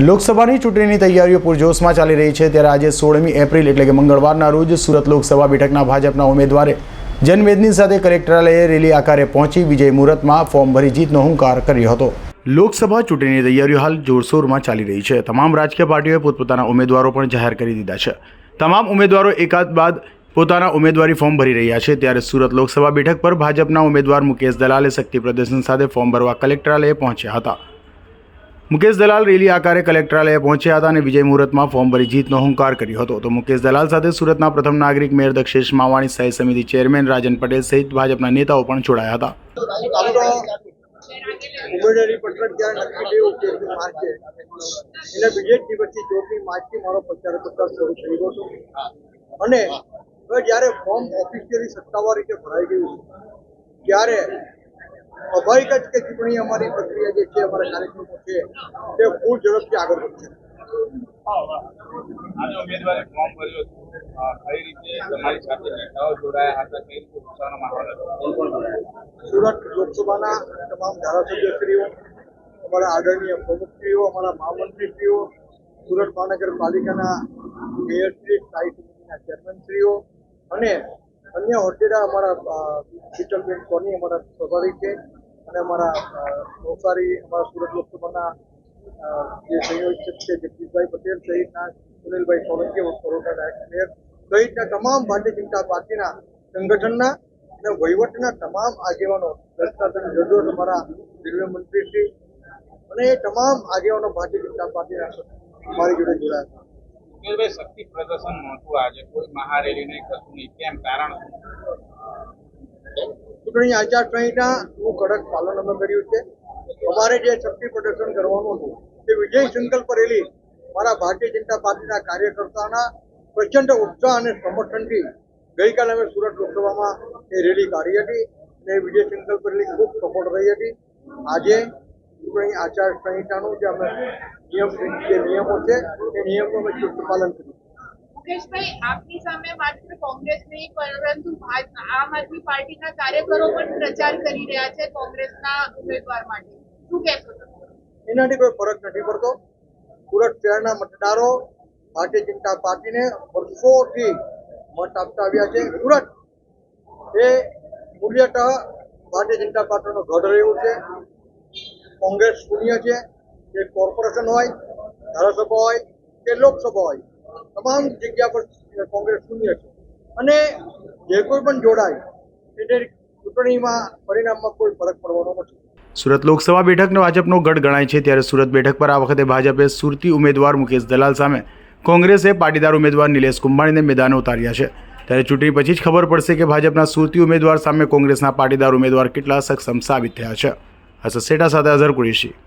લોકસભાની ચૂંટણીની તૈયારીઓ પૂરજોશમાં ચાલી રહી છે. ત્યારે આજે સોળમી એપ્રિલ એટલે કે મંગળવારના રોજ સુરત લોકસભા બેઠકના ભાજપના ઉમેદવારે જનમેદની સાથે કલેક્ટરાલયે રેલી આકારે પહોંચી વિજય મુહૂર્તમાં ફોર્મ ભરી જીતનો હુંકાર કર્યો હતો. લોકસભા ચૂંટણીની તૈયારીઓ હાલ જોરશોરમાં ચાલી રહી છે. તમામ રાજકીય પાર્ટીઓએ પોતપોતાના ઉમેદવારો પણ જાહેર કરી દીધા છે. તમામ ઉમેદવારો એકાદ બાદ પોતાના ઉમેદવારી ફોર્મ ભરી રહ્યા છે. ત્યારે સુરત લોકસભા બેઠક પર ભાજપના ઉમેદવાર મુકેશ દલાલે શક્તિ પ્રદર્શન સાથે ફોર્મ ભરવા કલેક્ટરાલયે પહોંચ્યા હતા. મુકેશ દલાલ રેલી આકારે કલેક્ટરાલયે પહોંચ્યા હતા અને વિજય મુહૂર્તમાં ફોર્મ ભરી જીતનો હુંકાર કર્યો હતો. તો મુકેશ દલાલ સાથે સુરતના પ્રથમ નાગરિક મેયર દક્ષેશ માવાણી સ્થાયી સમિતિ ચેરમેન રાજન પટેલ સહિત ભાજપના નેતાઓ પણ જોડાયા હતા. ઉમેદવારી પત્રક જ્યારે નક્કી થયું ચૌદમી માર્ચે એટલે બીજે દિવસથી ચોથી માર્ચથી મારો પ્રચાર પ્રચાર શરૂ થઈ ગયો અને હવે જ્યારે ફોર્મ ઓફિશિયલી સત્તાવાર રીતે ભરાઈ ગયું ત્યારે સ્વાભાવિક જ કે ચૂંટણી અમારી પ્રક્રિયા જે છે અમારા કાર્યક્રમો છે તે ફૂલ ઝડપથી આગળ વધશે. આજે ઉમેદવારી ફોર્મ ભર્યું કઈ રીતે તમારી સાથે નેતાઓ જોડાયા હતા કઈ રીતે ઉત્સાહનો સુરત લોકસભાના તમામ ધારાસભ્યશ્રીઓ અમારા આદરણીય પ્રમુખશ્રીઓ અમારા મહામંત્રીશ્રીઓ સુરત મહાનગરપાલિકાના મેયરશ્રી સ્થાયી સમિતિના ચેરમેનશ્રીઓ અને અન્ય હોદ્દેદાર અમારા અ, શીતલબેન સોની અમારા સ્વાભાવિક છે. અને અમારા નવસારી, અમારા સુરત લોકસભાના જે સંયોજક છે જગદીશભાઈ પટેલ સહિતના સુનિલભાઈ સોલંકી વડોદરા ડાયરેક્ટર મેયર સહિતના તમામ ભારતીય જનતા પાર્ટીના સંગઠનના અને વહીવટના તમામ આગેવાનો દર્શનાથન જજો અમારા રેલવે મંત્રીશ્રી અને એ તમામ આગેવાનો ભારતીય જનતા પાર્ટીના મારી જોડે જોડાયા હતા. શક્તિ પ્રદર્શન નહોતું આજે કોઈ મહારેલી નહીં કશું નહીં. કેમ? કારણ? ચૂંટણી આચાર સંહિતાનું કડક પાલન અમે કર્યું છે. અમારે જે શક્તિ પ્રદર્શન કરવાનું હતું તે વિજય સંકલ્પ રેલી મારા ભારતીય જનતા પાર્ટીના કાર્યકર્તાના પ્રચંડ ઉત્સાહ અને સમર્થનથી ગઈકાલે અમે સુરત લોકસભામાં એ રેલી કાઢી હતી અને વિજય સંકલ્પ રેલી ખૂબ સફળ રહી હતી. આજે ચૂંટણી આચાર સંહિતાનું જે અમે નિયમ જે નિયમો છે, એ નિયમોનું અમે ચુસ્ત પાલન કર્યું મુકેશભાઈ આપની સામે માત્ર કોંગ્રેસ નહીં, પરંતુ આમ આદમી પાર્ટીના કાર્યકરો પણ પ્રચાર કરી રહ્યા છે કોંગ્રેસના ઉમેદવાર માટે. શું કહેશો એનાથી કોઈ ફરક નથી પડતો. સુરત શહેરના મતદારો ભારતીય જનતા પાર્ટીને વર્ષોથી મત આપતા આવ્યા છે. સુરત એ મૂલ્યતઃ ભારતીય જનતા પાર્ટીનો ગઢ રહ્યું છે. કોંગ્રેસ શૂન્ય છે. એ કોર્પોરેશન હોય, ધારાસભા હોય કે લોકસભા હોય. તમામ જગ્યા પર કોંગ્રેસ શૂન્ય છે. અને જે કોઈ પણ જોડાય એટલે ચૂંટણીમાં પરિણામમાં કોઈ ફરક પડવાનો નથી. સુરત લોકસભા બેઠકનો ભાજપનો ગઢ ગણાય છે, ત્યારે સુરત બેઠક પર આ વખતે ભાજપે સુરતી ઉમેદવાર મુકેશ દલાલ સામે કોંગ્રેસે પાટીદાર ઉમેદવાર નિલેશ કુંભાણીને મેદાને ઉતાર્યા છે. ત્યારે ચૂંટણી પછી જ ખબર પડશે કે ભાજપના સુરતી ઉમેદવાર સામે કોંગ્રેસના પાટીદાર ઉમેદવાર કેટલા સક્ષમ સાબિત થયા છે. હસસેટા સાથે અઝર કુરેશી.